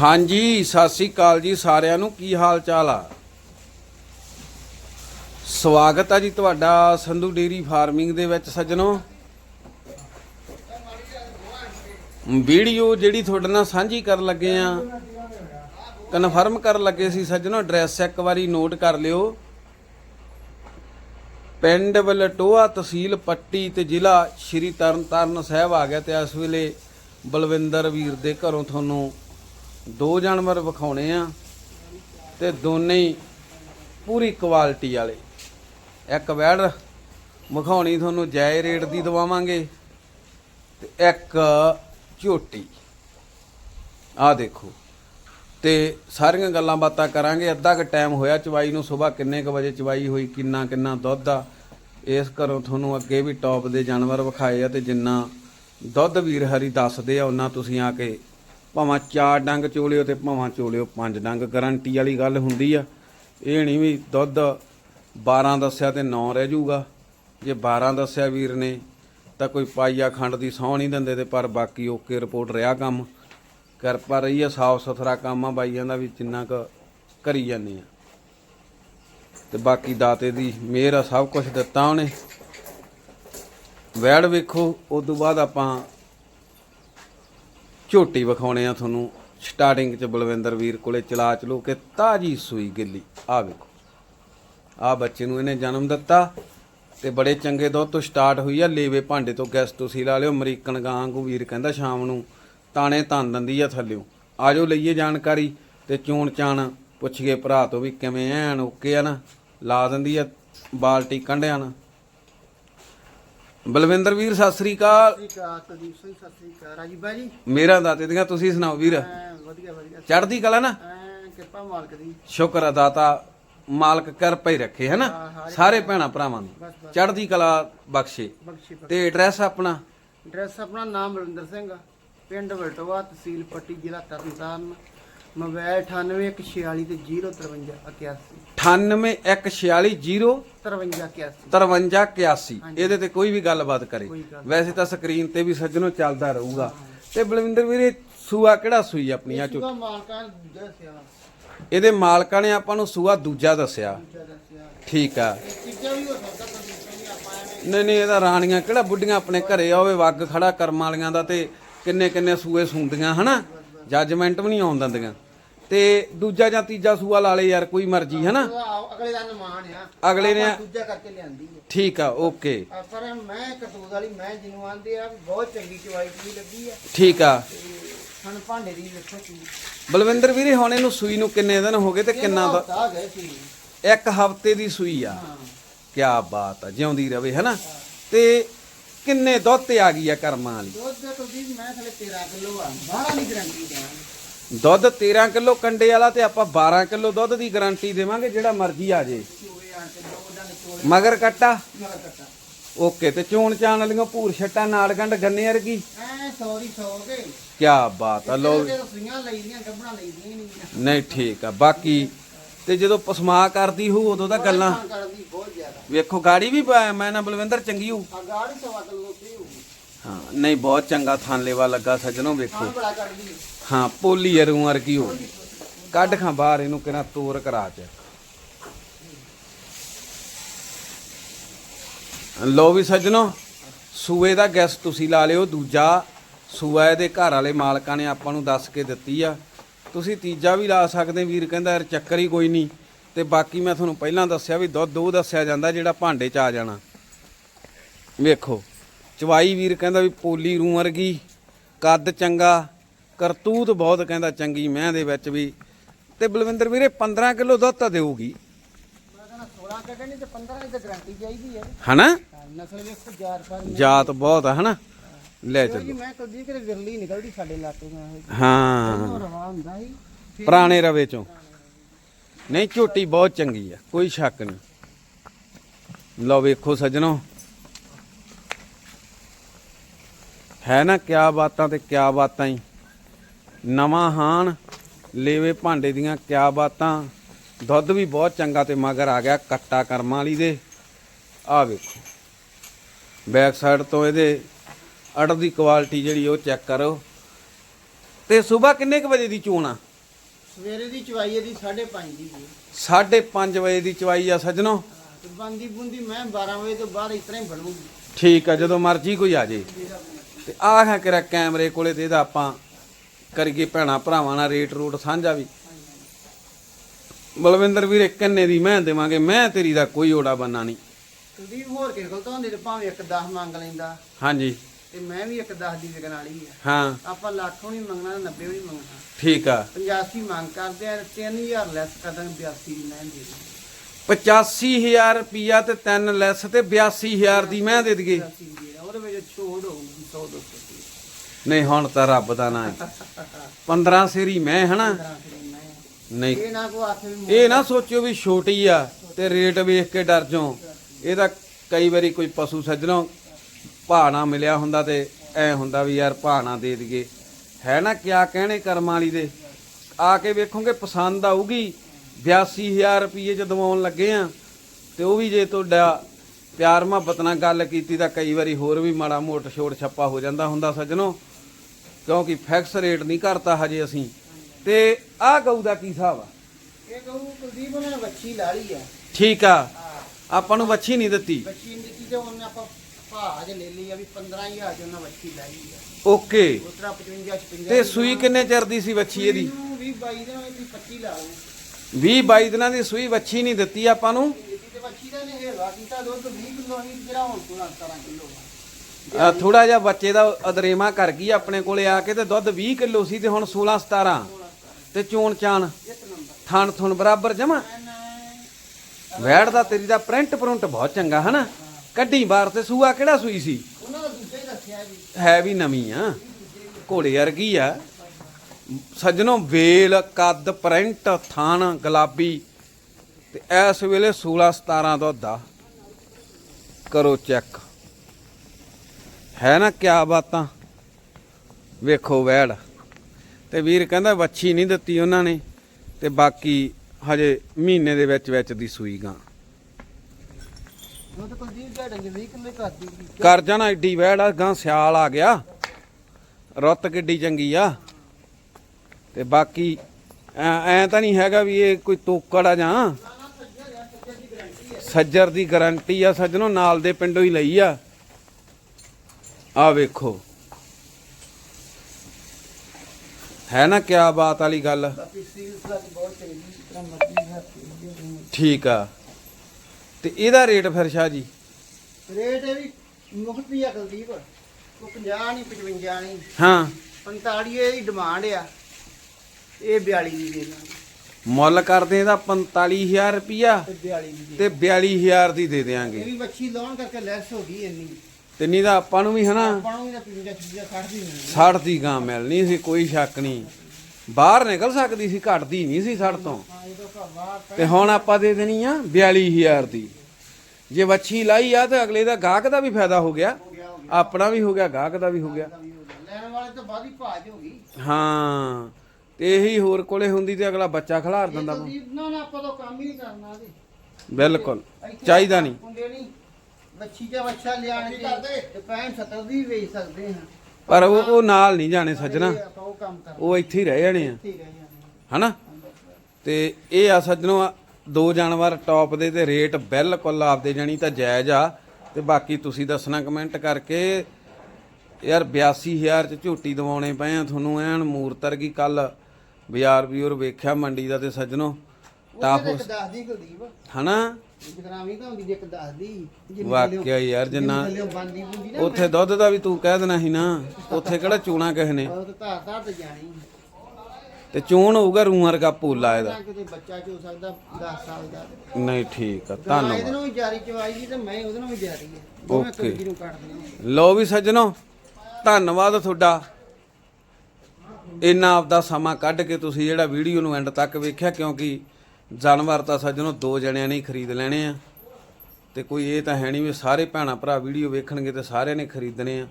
ਹਾਂਜੀ, ਸਤਿ ਸ੍ਰੀ ਅਕਾਲ ਜੀ ਸਾਰਿਆਂ ਨੂੰ। ਕੀ ਹਾਲ ਚਾਲ ਆ? ਸਵਾਗਤ ਆ ਜੀ ਤੁਹਾਡਾ ਸੰਧੂ ਡੇਰੀ ਫਾਰਮਿੰਗ ਦੇ ਵਿੱਚ ਸੱਜਣੋ। ਵੀਡੀਓ ਜਿਹੜੀ ਤੁਹਾਡੇ ਨਾਲ ਸਾਂਝੀ ਕਰਨ ਲੱਗੇ ਆ, ਕਨਫਰਮ ਕਰਨ ਲੱਗੇ ਸੀ ਸੱਜਣੋ, ਐਡਰੈਸ ਇੱਕ ਵਾਰੀ ਨੋਟ ਕਰ ਲਿਓ। ਪਿੰਡ ਬਲਟੋਆ ਤਹਿਸੀਲ ਪੱਟੀ ਤੇ ਜ਼ਿਲ੍ਹਾ ਸ਼੍ਰੀ ਤਰਨਤਾਰਨ ਸਾਹਿਬ ਆ ਗਿਆ ਤੇ ਇਸ ਵੇਲੇ ਬਲਵਿੰਦਰ ਵੀਰ ਦੇ ਘਰੋਂ ਤੁਹਾਨੂੰ ਦੋ ਜਾਨਵਰ ਵਿਖਾਉਣੇ ਆ ਤੇ ਦੋਨੇ ਹੀ ਪੂਰੀ ਕੁਆਲਿਟੀ ਵਾਲੇ। ਇੱਕ ਵੈੜ ਵਿਖਾਉਣੀ ਤੁਹਾਨੂੰ ਜੈ ਰੇਟ ਦੀ ਦਵਾਵਾਂਗੇ ਤੇ ਇੱਕ ਝੋਟੀ। ਆ ਦੇਖੋ। ਤੇ ਸਾਰੀਆਂ ਗੱਲਾਂ ਬਾਤਾਂ ਕਰਾਂਗੇ। ਅੱਧਾ ਕੁ ਟਾਈਮ ਹੋਇਆ ਚਵਾਈ ਨੂੰ, ਸਵੇਰ ਕਿੰਨੇ ਕੁ ਵਜੇ ਚਵਾਈ ਹੋਈ, ਕਿੰਨਾ ਕਿੰਨਾ ਦੁੱਧ ਆ। ਇਸ ਘਰੋਂ ਤੁਹਾਨੂੰ ਅੱਗੇ ਵੀ ਟੌਪ ਦੇ ਜਾਨਵਰ ਵਿਖਾਏ ਆ ਤੇ ਜਿੰਨਾ ਦੁੱਧ ਵੀਰ ਹਰੀ ਦੱਸਦੇ ਆ, ਉਹਨਾਂ ਤੁਸੀਂ ਆ ਕੇ ਭਾਵਾਂ ਚਾਰ ਡੰਗ ਚੋਲਿਓ ਤੇ ਭਾਵਾਂ ਚੋਲਿਓ ਪੰਜ ਡੰਗ ਗਾਰੰਟੀ ਵਾਲੀ ਗੱਲ ਹੁੰਦੀ ਆ। ਇਹ ਨਹੀਂ ਵੀ ਦੁੱਧ 12 ਦੱਸਿਆ ਤੇ 9 ਰਹਿ ਜਾਊਗਾ। ਜੇ 12 ਦੱਸਿਆ ਵੀਰ ਨੇ, ਤਾਂ ਕੋਈ ਪਾਈਆ ਖੰਡ ਦੀ ਸਹੁੰ ਨਹੀਂ ਦਿੰਦੇ ਤੇ ਪਰ ਬਾਕੀ ਓਕੇ ਰਿਪੋਰਟ ਰਿਹਾ ਕੰਮ। ਕਿਰਪਾ ਰਹੀ ਆ, ਸਾਫ਼ ਸੁਥਰਾ ਕੰਮ ਆ, ਬਾਈਆਂ ਦਾ ਵੀ ਜਿੰਨਾ ਕ ਕਰੀ ਜਾਂਦੇ ਆ। ਤੇ ਬਾਕੀ ਦਾਤੇ ਦੀ ਮਿਹਰ ਆ, ਸਭ ਕੁਝ ਦਿੱਤਾ ਉਹਨੇ। ਵੈੜ ਵੇਖੋ ਉਸ ਤੋਂ ਬਾਅਦ ਆਪਾਂ ਝੋਟੀ ਵਿਖਾਉਣੇ ਆ ਤੁਹਾਨੂੰ। ਸਟਾਰਟਿੰਗ ਚ ਬਲਵਿੰਦਰ ਵੀਰ ਕੋਲੇ ਚਲਾ ਚਲੋ ਕੇ ਤਾਜੀ ਸੂਈ ਗਿੱਲੀ। ਆ ਵੇਖੋ। ਆ ਬੱਚੇ ਨੂੰ ਇਹਨੇ ਜਨਮ ਦਿੱਤਾ ਤੇ ਬੜੇ ਚੰਗੇ ਦੁੱਧ ਤੋਂ ਸਟਾਰਟ ਹੋਈ ਆ। ਲੇਵੇ ਭਾਂਡੇ ਤੋਂ ਗੈਸ ਤੁਸੀਂ ਲਾ ਲਿਓ। ਅਮਰੀਕਨ ਗਾਂ ਵੀਰ ਕਹਿੰਦਾ ਸ਼ਾਮ ਨੂੰ ਤਾਣੇ ਤਨ ਦਿੰਦੀ ਆ ਥੱਲਿਓ। ਆਜੋ ਲਈਏ ਜਾਣਕਾਰੀ ਤੇ ਚੋਣ ਚਾਣ ਪੁੱਛੀਏ ਭਰਾ ਤੋਂ ਵੀ ਕਿਵੇਂ ਐਨ ਓਕੇ ਆ ਨਾ? ਲਾ ਦਿੰਦੀ ਆ ਬਾਲਟੀ ਕੰਢਿਆਂ ਨਾਲ। ਬਲਵਿੰਦਰ ਵੀਰ ਸਤਿ ਸ੍ਰੀ ਅਕਾਲ। ਸਤਿ ਸ਼੍ਰੀ ਅਕਾਲ ਕੁਲਦੀਪ ਸਿੰਘ ਸਤਿ ਸ਼੍ਰੀ ਅਕਾਲ। ਰਾਜੀਵ ਭਾਈ ਮੇਰਾ ਦਾਤੇ ਦੀਆਂ ਤੁਸੀਂ ਸੁਣਾਓ ਵੀਰ? ਐਂ ਵਧੀਆ ਵਧੀਆ। ਚੜ੍ਹਦੀ ਕਲਾ ਨਾ? ਐਂ ਕਿਰਪਾ ਮਾਲਕ ਦੀ। ਸ਼ੁਕਰ ਆ ਦਾਤਾ ਮਾਲਕ ਕਿਰਪਾ ਹੀ ਰੱਖੇ ਹੈਨਾ ਹਾਂ, ਹਾਂ, ਸਾਰੇ ਭੈਣਾ ਭਰਾਵਾਂ ਨੂੰ। ਚੜ੍ਹਦੀ ਕਲਾ ਬਖਸ਼ੇ। ਬਖਸ਼ੀ ਬਖਸ਼ੀ। ਤੇ ਐਡਰੈਸ ਆਪਣਾ? ਐਡਰੈਸ ਆਪਣਾ ਨਾਮ ਬਲਵਿੰਦਰ ਸਿੰਘ ਪਿੰਡ ਵਲਟੋਆ ਤਹਿਸੀਲ ਪੱਟੀ ਜ਼ਿਲ੍ਹਾ ਤਰਨਤਾਰਨ ਮੋਬਾਈਲ 9816 ਤੇ 053 81 981660 53 81 5381 ਇਹਦੇ ਤੇ ਕੋਈ ਵੀ ਗੱਲਬਾਤ ਕਰੇ। ਵੈਸੇ ਤਾਂ ਸਕਰੀਨ ਤੇ ਵੀ ਸੱਜਣੋਂ ਚੱਲਦਾ ਰਹੂਗਾ। ਤੇ ਬਲਵਿੰਦਰ ਵੀਰੇ ਸੂਆ ਕਿਹੜਾ ਸੂਈ ਆਪਣੀ? ਆ ਚੋ ਇਹਦਾ ਮਾਲਕਾਂ ਨੇ ਆਪਾਂ ਨੂੰ ਸੂਆ ਦੂਜਾ ਦੱਸਿਆ। ਠੀਕ ਆ। ਨਹੀਂ ਨਹੀਂ ਇਹਦਾ ਰਾਣੀਆਂ ਕਿਹੜਾ ਬੁੱਢੀਆਂ ਆਪਣੇ ਘਰੇ ਆਵੇ ਵੱਗ ਖੜਾ ਕਰਮ ਵਾਲੀਆਂ ਦਾ ਤੇ ਕਿੰਨੇ ਕਿੰਨੇ ਸੂਏ ਸੁੰਦੀਆਂ ਹਨਾ? ਜੱਜਮੈਂਟ ਵੀ ਨਹੀਂ ਆਉਣ ਦਿੰਦੀਆਂ। ਤੇ ਦੂਜਾ ਜਾਂ ਤੀਜਾ ਸੂਆ ਲਾ ਲੇ ਯਾਰ ਕੋਈ ਮਰਜ਼ੀ ਹਨਾ? ਉਹ ਅਗਲੇ ਦਾ ਨਮਾਨ ਆ। ਅਗਲੇ ਨੇ- ਆਪਾਂ ਦੂਜਾ ਕਰਕੇ ਲਿਆਂਦੀ ਹੈ ਠੀਕ ਆ ਓਕੇ। ਆ ਪਰ ਮੈਂ ਕਤੂਦ ਵਾਲੀ ਮੈਂ ਜਿਹਨੂੰ ਆਂਦੇ ਆ ਬਹੁਤ ਚੰਗੀ ਚਵਾਈ ਦੀ ਲੱਗੀ ਆ। ਠੀਕ ਆ। ਤੇ ਭਾਂਡੇ ਦੀ ਵੇਖੋ ਕੀ। ਬਲਵਿੰਦਰ ਵੀਰੇ ਹੁਣ ਇਹਨੂੰ ਸੂਈ ਨੂੰ ਕਿੰਨੇ ਦਿਨ ਹੋ ਗਏ ਤੇ ਕਿੰਨਾ ਦਾ ਆ ਗਏ ਸੀ। ਇੱਕ ਹਫ਼ਤੇ ਦੀ ਸੂਈ ਆ। ਹਾਂ। ਕੀ ਬਾਤ ਆ ਜਿਉਂਦੀ ਰਵੇ ਹਨਾ? ਤੇ ਕਿੰਨੇ ਦੁੱਧ ਤੇ ਆ ਗਈ ਆ ਕਰਮਾਂ ਵਾਲੀ? ਦੁੱਧ ਦਾ ਤੁਸੀਂ ਮੈਂ ਥਲੇ 13 ਕਿਲੋ ਆ ਬਾਹਰ ਨਹੀਂ ਗਰੰਟੀ ਦੇਵਾਂਗੇ। ਦੁੱਧ 13 ਕਿਲੋ ਕੰਡੇ ਵਾਲਾ ਤੇ ਆਪਾਂ 12 ਕਿਲੋ ਦੁੱਧ ਦੀ ਗਾਰੰਟੀ ਦੇਵਾਂਗੇ ਜਿਹੜਾ ਮਰਜ਼ੀ ਆ ਜੇ। ਦੋ ਮਗਰ ਕੱਟਾ? ਓਕੇ ਤੇ ਚੋਣ ਚਾਣ ਵਾਲੀਆਂ ਭੂਰ ਛੱਟਾਂ ਨਾਲ ਗੰਢ ਗੰਨੇ ਵਰਗੀ? ਐ ਸੌਰੀ ਸੌ ਕੇ। ਕੀ ਬਾਤ ਆ ਲੋ ਨਹੀਂ ਠੀਕ ਆ ਬਾਕੀ ਤੇ ਜਦੋਂ ਪਸਮਾ ਕਰਦੀ ਹੋਊ ਉਦੋਂ ਤਾਂ ਗੱਲਾਂ ਕਰਦੀ ਬਹੁਤ ਜ਼ਿਆਦਾ। ਵੇਖੋ ਗਾੜੀ ਵੀ ਪ- ਮੈਂ ਨਾ ਬਲਵਿੰਦਰ ਚੰਗੀ ਹੋਊ। ਸਵਾ ਕਿਲੋ ਹਾਂ ਨਹੀਂ ਬਹੁਤ ਚੰਗਾ ਥਾਂ ਲੇਵਾ ਲੱਗਾ ਸੱਜਣੋ ਵੇਖੋ। ਖਾਣ ਬੜਾ ਕੱਢਦੀ ਹਾਂ। ਪੋਲੀ ਅਰੂ ਵਰਗੀ ਹੋ ਕੱਢ ਖਾਂ ਬਾਹਰ ਇਹਨੂੰ ਕਿਹੜਾ ਤੋਰ ਕਰਾ ਚ। ਲੋ ਵੀ ਸੱਜਣੋ ਸੂਏ ਦਾ ਗੈਸ ਤੁਸੀਂ ਲਾ ਲਿਓ। ਦੂਜਾ ਸੂਆ ਇਹਦੇ ਘਰ ਵਾਲੇ ਮਾਲਕਾਂ ਨੇ ਆਪਾਂ ਨੂੰ ਦੱਸ ਕੇ ਦਿੱਤੀ ਆ। ਤੁਸੀਂ ਤੀਜਾ ਵੀ ਲਾ ਸਕਦੇ ਵੀਰ ਕਹਿੰਦਾ ਯਾਰ ਚੱਕਰ ਹੀ ਕੋਈ ਨਹੀਂ। ਤੇ ਬਾਕੀ ਮੈਂ ਤੁਹਾਨੂੰ ਪਹਿਲਾਂ ਦੱਸਿਆ ਵੀ ਦੁੱਧ ਦੋ ਦੱਸਿਆ ਜਾਂਦਾ ਜਿਹੜਾ ਭਾਂਡੇ 'ਚ ਆ ਜਾਣਾ। ਵੇਖੋ ਚਵਾਈ ਵੀਰ ਕਹਿੰਦਾ ਵੀ ਪੋਲੀ ਰੂ ਵਰਗੀ ਕੱਦ ਚੰਗਾ ਕਰਤੂਤ ਬਹੁਤ ਕਹਿੰਦਾ ਚੰਗੀ ਮੈਂ ਦੇ ਵਿੱਚ ਵੀ। ਤੇ ਬਲਵਿੰਦਰ ਵੀਰੇ 15 ਕਿਲੋ ਦੁੱਧ ਤਾਂ ਦੇਊਗੀ। ਮੈਂ ਕਹਿੰਦਾ 16 ਕੱਢਣੀ ਤੇ 15 ਦੀ ਤੇ ਗਰੰਟੀ ਚਾਹੀਦੀ ਹੈ। ਹਨਾ? ਹਾਂ, ਜਾਤ ਬਹੁਤ ਆ ਹਨਾ? ਲੈ ਜੀ ਚੱਲੋ। ਮੈਂ ਕਦੀ ਕਿਤੇ ਵਿਰਲੀ ਨਿਕਲਦੀ ਸਾਡੇ ਇਲਾਕੇ ਮੈਂ ਇਹ ਹਾਂ। ਰਵਾ ਹੁੰਦਾ ਸੀ ਫਿਰ ਪੁਰਾਣੇ ਰਵੇ ਚੋਂ। ਨਹੀਂ ਝੋਟੀ ਬਹੁਤ ਚੰਗੀ ਆ ਕੋਈ ਸ਼ੱਕ ਨਹੀਂ। ਲਓ ਵੇਖੋ ਸੱਜਣੋ। ਹੈ ਨਾ ਕਿਆ ਬਾਤਾਂ ਤੇ ਕਿਆ ਬਾਤਾਂ ਹੀ। ਨਵਾਂ ਹਾਨ ਲੇਵੇ ਭਾਂਡੇ ਦੀਆਂ ਕਿਆ ਬਾਤਾਂ। ਦੁੱਧ ਵੀ ਬਹੁਤ ਚੰਗਾ ਤੇ ਮਗਰ ਆ ਗਿਆ ਕੱਟਾ ਕਰਮਾਂ ਵਾਲੀ ਦੇ। ਆ ਵੇਖੋ। ਬੈਕ ਸਾਈਡ ਤੋਂ ਇਹਦੇ ਅੜ ਦੀ ਕੁਆਲਿਟੀ ਜਿਹੜੀ ਉਹ ਚੈੱਕ ਕਰੋ। ਤੇ ਸਵੇਰ ਕਿੰਨੇ ਕੁ ਵਜੇ ਦੀ ਚੋਣ ਆ? ਸਵੇਰੇ ਦੀ ਚਵਾਈ ਇਹਦੀ 5:30 ਦੀ ਜੀ। 5:30 ਵਜੇ ਦੀ ਚਵਾਈ ਆ ਸੱਜਣੋ? ਤੇ ਬੰਦੀ ਬੁੰਦੀ ਮੈਂ 12 ਵਜੇ ਤੋਂ ਬਾਅਦ ਇਸ ਤਰ੍ਹਾਂ ਹੀ ਬਣੂਗੀ। ਠੀਕ ਆ ਜਦੋਂ ਮਰਜ਼ੀ ਕੋਈ ਆ ਜੇ। ਤੇ ਆਹ ਹੈ ਕਿਰਾ ਕੈਮਰੇ ਕੋਲੇ ਤੇ ਇਹਦਾ ਆਪਾਂ ਕਰੀਏ ਭੈਣਾ ਭਰਾਵਾਂ ਨਾਲ ਰੇਟ ਰੂਟ ਸਾਂਝਾ ਵੀ। ਬਲਵਿੰਦਰ ਵੀਰੇ ਕਿੰਨੇ ਦੀ ਮੈਂ ਦੇਵਾਂਗੇ? ਮੈਂ ਤੇਰੀ ਦਾ ਕੋਈ ਓੜਾ ਬੰਨਾ ਨਹੀਂ। ਕੁਲਦੀਪ ਹੋਰ ਕਿਸੇ ਕੋਲ ਤਾਂ ਹੁੰਦੀ ਤੇ ਭਾਵੇਂ ਇੱਕ 10 ਮੰਗ ਲੈਂਦਾ। ਹਾਂਜੀ। ਤੇ ਮੈਂ ਵੀ ਇੱਕ 10 ਦੀ ਵਿਕਣ ਵਾਲੀ ਆ। ਹਾਂ। ਆਪਾਂ ਲੱਖ ਵੀ ਨਹੀਂ ਮੰਗਣਾ ਤੇ 90 ਵੀ ਨਹੀਂ ਮੰਗਣਾ। ਠੀਕ ਆ। 85 ਮੰਗ ਕਰਦੇ ਆ 3000 ਲੈਸ ਕਰਦਾਂ 82 ਦੀ ਮੈਂ ਦੇ ਦੂੰ 85000 ਰੁਪਿਆ ਤੇ 3 ਲੈਸ ਤੇ 82000 ਦੀ ਮੈਂ ਦੇ ਦਈਏ। 82 ਦੀ ਆ, ਉਹਦੇ ਵਿੱਚ ਛੋੜ ਹੋਊਗੀ 100 200 ਦੀ। ਨਹੀਂ ਹੁਣ ਤਾਂ ਰੱਬ ਦਾ ਨਾਂ ਹੈ। 15 ਸੇਰੀ ਮੈਂ ਹਨਾ? ਨਹੀਂ। ਇਹ ਨਾ ਕੋ ਆਖੇ ਵੀ ਇਹ ਨਾ ਸੋਚਿਓ ਵੀ ਛੋਟੀ ਆ ਤੇ ਰੇਟ ਵੇਖ ਕੇ ਡਰ ਜਾਓ। ਇਹ ਤਾਂ ਕਈ ਵਾਰੀ ਕੋਈ ਪਸ਼ੂ ਸੱਜਣੋਂ ਨਾ ਮਿਲਿਆ ਹੁੰਦਾ ਤੇ ਐ ਹੁੰਦਾ ਵੀ ਯਾਰ ਨਾ ਦੇ ਦਈਏ। ਹੈ ਨਾ ਕਿਆ ਕਹਿਣੇ ਕਰਮਾਂ ਵਾਲੀ ਦੇ? ਆ ਕੇ ਵੇਖੋਗੇ ਪਸੰਦ ਆਊਗੀ। 82000 ਰੁਪਏ ਚ ਦਵਾਉਣ ਲੱਗੇ ਆ ਤੇ ਉਹ ਵੀ ਜੇ ਤੁਹਾਡਾ ਪਿਆਰ ਮੁਹੱਬਤ ਨਾਲ ਗੱਲ ਕੀਤੀ ਤਾਂ ਕਈ ਵਾਰੀ ਹੋਰ ਵੀ ਮਾੜਾ ਮੋਟ ਛੋੜ ਛੱਪਾ ਹੋ ਜਾਂਦਾ ਹੁੰਦਾ ਸੱਜਣੋ। ਕਿਉਂਕਿ ਫਿਕਸ ਰੇਟ ਨਹੀਂ ਕਰਤਾ ਹਜੇ ਅਸੀਂ। ਤੇ ਆਹ ਗਊ ਦਾ ਕੀ ਹਿਸਾਬ ਆ? ਇਹ ਕਹੂ ਕੁਲਦੀਪ ਨੇ ਵੱਛੀ ਲਾ ਲਈ ਆ। ਠੀਕ ਆ। ਆਪਾਂ ਨੂੰ ਵੱਛੀ ਨਹੀਂ ਦਿੱਤੀ। ਵੱਛੀ ਦੀ ਕੀ ਤੇ ਉਹਨੇ ਆਪਾਂ ਭਾਅ ਜੇ ਲੈ ਲਈ ਆ ਵੀ 15000 ਚ ਉਹਨਾਂ ਵੱਛੀ ਲੈ ਲਈ ਆ। ਓਕੇ। ਉਤਰਾ 55 56 ਤੇ ਸੂਈ ਕਿੰਨੇ ਚਿਰ ਦੀ ਸੀ ਵੱਛੀ ਇਹਦੀ? 20 22 ਦਿਨ ਇਹਦੀ 25 ਲਾ ਲਓ 20 22 ਦਿਨਾਂ ਦੀ ਸੂਈ ਵੱਛੀ ਨਹੀਂ ਦਿੱਤੀ ਆਪਾਂ ਨੂੰ? ਇਹਦੀ ਤੇ ਵੱਛੀ ਦਾ ਨੇ ਹੈਗਾ ਕੀਤਾ ਦੁੱਧ 20 ਕਿਲੋ ਹੀ ਜਿਹੜਾ ਹੁਣ 16 17 ਕਿਲੋ ਥੋੜਾ ਜਿਹਾ ਬੱਚੇ ਦਾ ਅਦਰੇਮਾ ਕਰ ਗਈ ਆਪਣੇ ਕੋਲੇ ਆ ਕੇ ਤੇ ਦੁੱਧ 20 ਕਿਲੋ ਸੀ ਤੇ ਹੁਣ 16 17 ਤੇ ਚੋਣ ਚਾਣ ਥਣ ਥੁਣ ਬਰਾਬਰ ਜਮਾ? ਵੈੜ ਦਾ ਤੇਰੀ ਦਾ ਪ੍ਰਿੰਟ ਪ੍ਰਿੰਟ ਬਹੁਤ ਚੰਗਾ ਹਨਾ? ਕੱਢੀ ਬਾਰ ਤੇ ਸੂਆ ਕਿਹੜਾ ਸੂਈ ਸੀ? ਉਹਨਾਂ ਦਾ ਦੂਜਾ ਹੀ ਦੱਸਿਆ ਜੀ। ਹੈ ਵੀ ਨਵੀਂ ਆ। ਘੋੜੇ ਵਰਗੀ ਆ। ਸੱਜਣੋ ਵੇਲ ਕੱਦ ਪ੍ਰਿੰਟ ਥਣ ਗੁਲਾਬੀ ਤੇ ਇਸ ਵੇਲੇ 16 17 ਦੁੱਧ ਆ ਕਰੋ ਚੈੱਕ। ਹੈ ਨਾ ਕਿਆ ਬਾਤਾਂ? ਵੇਖੋ ਵੈੜ। ਤੇ ਵੀਰ ਕਹਿੰਦਾ ਵੱਛੀ ਨਹੀਂ ਦਿੱਤੀ ਉਹਨਾਂ ਨੇ ਤੇ ਬਾਕੀ ਹਜੇ ਮਹੀਨੇ ਦੇ ਵਿੱਚ ਵਿੱਚ ਦੀ ਸੂਈ ਗਾਂ। ਉਹ ਤਾਂ ਕੁਲਦੀਪ ਦਾ ਡੰਗੇ 20 ਕਿਲੋ ਕਰ ਦੂਗੀ ਕਰ ਜਾਣਾ ਏਡੀ ਵੈੜ ਆ ਗਾਂ ਸਿਆਲ ਆ ਗਿਆ। ਰੁੱਤ ਕਿੱਡੀ ਚੰਗੀ ਆ। ਤੇ ਬਾਕੀ ਐ ਤਾਂ ਨਹੀਂ ਹੈਗਾ ਵੀ ਇਹ ਕੋਈ ਤੋਕੜ ਆ ਜਾਂ। ਸੱਜਰ ਦੀ ਗਾਰੰਟੀ ਆ ਸੱਜਣੋ ਨਾਲ ਦੇ ਪਿੰਡੋਂ ਹੀ ਲਈ ਆ। ਆ ਵੇਖੋ। ਹੈ ਨਾ ਕਿਆ ਬਾਤ ਵਾਲੀ ਗੱਲ। ਠੀਕ ਆ। ਤੇ ਇਹਦਾ ਰੇਟ ਫਿਰ ਸ਼ਾਹ ਜੀ? ਰੇਟ ਇਹ ਵੀ ਮੁਫਤ ਹੀ ਆ ਕੁਲਦੀਪ ਉਹ 50 ਨਹੀਂ 55 ਨਹੀਂ ਹਾਂ। 45 ਇਹਦੀ ਡਿਮਾਂਡ ਆ। ਇਹ 42 ਦੀ ਦੇ ਦਾਂਗੇ। ਮੁੱਲ ਕਰਦੇ ਇਹਦਾ 45000 ਰੁਪਿਆ ਤੇ 42 ਦੀ ਦੇ ਤੇ 42000 ਦੀ ਦੇ ਇਹ ਦੇਾਂਗੇ ਵੀ ਵੱਛੀ ਲਾਉਣ ਕਰਕੇ ਲੈਸ ਹੋ ਗਈ ਇੰਨੀ। ਤੇ ਨਹੀਂ ਤਾਂ ਆਪਾਂ ਨੂੰ ਵੀ ਹਨਾ ਆਪਾਂ ਨੂੰ ਇਹਦਾ 55 56 60 ਦੀ 60 ਦੀ ਗਾਂ ਮਿਲਣੀ ਸੀ ਕੋਈ ਸ਼ੱਕ ਨਹੀਂ। ਬਾਹਰ ਨਿਕਲ ਸਕਦੀ ਸੀ ਘਟਦੀ ਨਹੀਂ ਸੀ 60 ਤੋਂ। ਤਾਂ ਹੁਣ ਆਪਾਂ ਦੇ ਦੇਣੀ ਆ 42000 ਦੀ। ਜੇ ਵੱਛੀ ਲਾਈ ਆ ਤੇ ਅਗਲੇ ਦਾ ਗਾਹਕ ਦਾ ਵੀ ਫਾਇਦਾ ਹੋ ਗਿਆ। ਆਪਣਾ ਵੀ ਹੋ ਗਿਆ ਗਾਹਕ ਦਾ ਵੀ ਹੋ ਗਿਆ। ਲੈਣ ਵਾਲੇ ਤੋਂ ਬਾਅਦ ਹੀ ਭਾਜ ਹੋ ਗਈ। ਹਾਂ ਤੇ ਇਹੀ ਹੋਰ ਕੋਲੇ ਹੁੰਦੀ ਤੇ ਅਗਲਾ ਬੱਚਾ ਖਿਲਾਰ ਦਿੰਦਾ। ਨਾ ਨਾ ਆਪਾਂ ਤਾਂ ਕੰਮ ਹੀ ਨਹੀਂ ਕਰਨਾ ਇਹਦੇ ਬਿਲਕੁਲ ਚਾਹੀਦਾ ਨਹੀਂ। ਹੁੰਦੇ ਨਹੀਂ। ਵੱਛੀ ਜਾਂ ਵੱਛਾ ਲਿਆਣ ਕੇ ਤੇ 65 70 ਦੀ ਵੇਚ ਸਕਦੇ ਹਾਂ। ਪਰ ਉਹ ਉਹ ਨਾਲ ਨਹੀਂ ਜਾਣੇ ਸੱਜਣਾ। ਆਪਾਂ ਉਹ ਕੰਮ ਕਰ ਉਹ ਇੱਥੇ ਹੀ ਰਹਿ ਜਾਣੇ ਆ। ਠੀਕ ਹੈ ਜੀ ਹਨਾ? ਤੇ ਇਹ ਆ ਸੱਜਣੋ ਦੋ ਜਾਨਵਰ ਟੌਪ ਦੇ ਤੇ ਰੇਟ ਬਿਲਕੁਲ ਆਪਦੇ ਜਾਣੀ ਤਾਂ ਜਾਇਜ਼ ਆ। ਤੇ ਬਾਕੀ ਤੁਸੀਂ ਦੱਸਣਾ ਕਮੈਂਟ ਕਰਕੇ। ਯਾਰ 82000 ਚ ਝੋਟੀ ਦਵਾਉਣੇ ਪਏ ਆ ਤੁਹਾਨੂੰ ਐਨ ਮੂਰਤਰ ਕੀ ਕੱਲ। ਬਾਜ਼ਾਰ ਵੀਰ ਵੇਖਿਆ ਮੰਡੀ ਦਾ ਤੇ ਸੱਜਣੋ। ਟਾਪ ਟਾਪ ਦੱਸਦੀ ਕੁਲਦੀਪ। ਹਨਾ? ਜਗਰਾਮੀ ਤਾਂ ਹੁੰਦੀ ਜੇ ਇੱਕ ਦੱਸਦੀ। ਜਿੰਨੀ ਵਾਕਿਆ ਯਾਰ ਜਿੰਨਾ ਥੱਲੇ ਬੰਦੀ ਬੁੰਦੀ ਨਾ ਉੱਥੇ ਦੁੱਧ ਦਾ ਵੀ ਤੂੰ ਕਹਿ ਦੇਣਾ ਸੀ ਨਾ ਉੱਥੇ ਕਿਹੜਾ ਚੂਣਾ ਕਿਸੇ ਨੇ? ਉਹ ਤਾਂ ਧਾਰ ਧਾਰ ਤੇ ਜਾਣੀ। ਤੇ ਚੂਣ ਹੋਊਗਾ ਰੂਹ ਵਰਗਾ ਪੋਲਾ ਇਹਦਾ। ਤਾਂ ਕਿਤੇ ਬੱਚਾ ਚ ਹੋ ਸਕਦਾ 10 ਸਾਲ ਦਾ। ਨਹੀਂ ਠੀਕ ਆ ਧੰਨਵਾਦ। ਨਾਲ ਵੀ ਜਾਰੀ ਚਵਾਈ ਜੀ ਤੇ ਮੈਂ ਉਹਦੇ ਨਾਲ ਵੀ ਜਾਰੀ ਹੈ ਦੋਵੇਂ Okay. ਕੁਲਜੀ ਨੂੰ ਕੱਢ ਦਿੰਦੇ ਲੋ ਵੀ ਸੱਜਣੋ ਧੰਨਵਾਦ ਤੁਹਾਡਾ। ਇੰਨਾ ਆਪਦਾ ਸਮਾਂ ਕੱਢ ਕੇ ਤੁਸੀਂ ਜਿਹੜਾ ਵੀਡੀਓ ਨੂੰ ਐਂਡ ਤੱਕ ਵੇਖਿਆ ਕਿਉਂਕਿ ਜਾਨਵਰ ਤਾਂ ਸੱਜਣੋ ਦੋ ਜਣਿਆਂ ਨੇ ਹੀ ਖਰੀਦ ਲੈਣੇ ਆ। ਤੇ ਕੋਈ ਇਹ ਤਾਂ ਹੈ ਨਹੀਂ ਵੀ ਸਾਰੇ ਭੈਣਾ ਭਰਾ ਵੀਡੀਓ ਵੇਖਣਗੇ ਤੇ ਸਾਰਿਆਂ ਨੇ ਖਰੀਦਣੇ ਆ।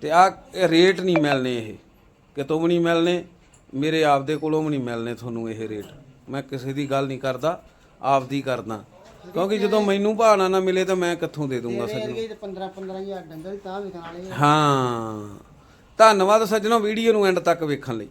ਤੇ ਆ ਰੇਟ ਨਹੀਂ ਮਿਲਨੇ ਇਹ। ਕਿਤੋਂ ਵੀ ਨਹੀਂ ਮਿਲਨੇ ਮੇਰੇ ਆਪਦੇ ਕੋਲੋਂ ਵੀ ਨਹੀਂ ਮਿਲਨੇ ਤੁਹਾਨੂੰ ਇਹ ਰੇਟ। ਮੈਂ ਕਿਸੇ ਦੀ ਗੱਲ ਨਹੀਂ ਕਰਦਾ ਆਪਦੀ ਕਰਦਾ। ਕਿਉਂਕਿ ਜਦੋਂ ਮੈਨੂੰ ਭਾਣਾ ਨਾ ਮਿਲੇ ਤਾਂ ਮੈਂ ਕਿੱਥੋਂ ਦੇ ਦੂੰਗਾ ਸੱਜਣੋ? ਵਰਗੇ ਤੇ 15 15000 ਡੰਗਰ ਤਾਂ ਵਿਕਣ ਵਾਲੇ ਹਾਂ। ਧੰਨਵਾਦ ਸੱਜਣੋ ਵੀਡੀਓ ਨੂੰ ਐਂਡ ਤੱਕ ਵੇਖਣ ਲਈ।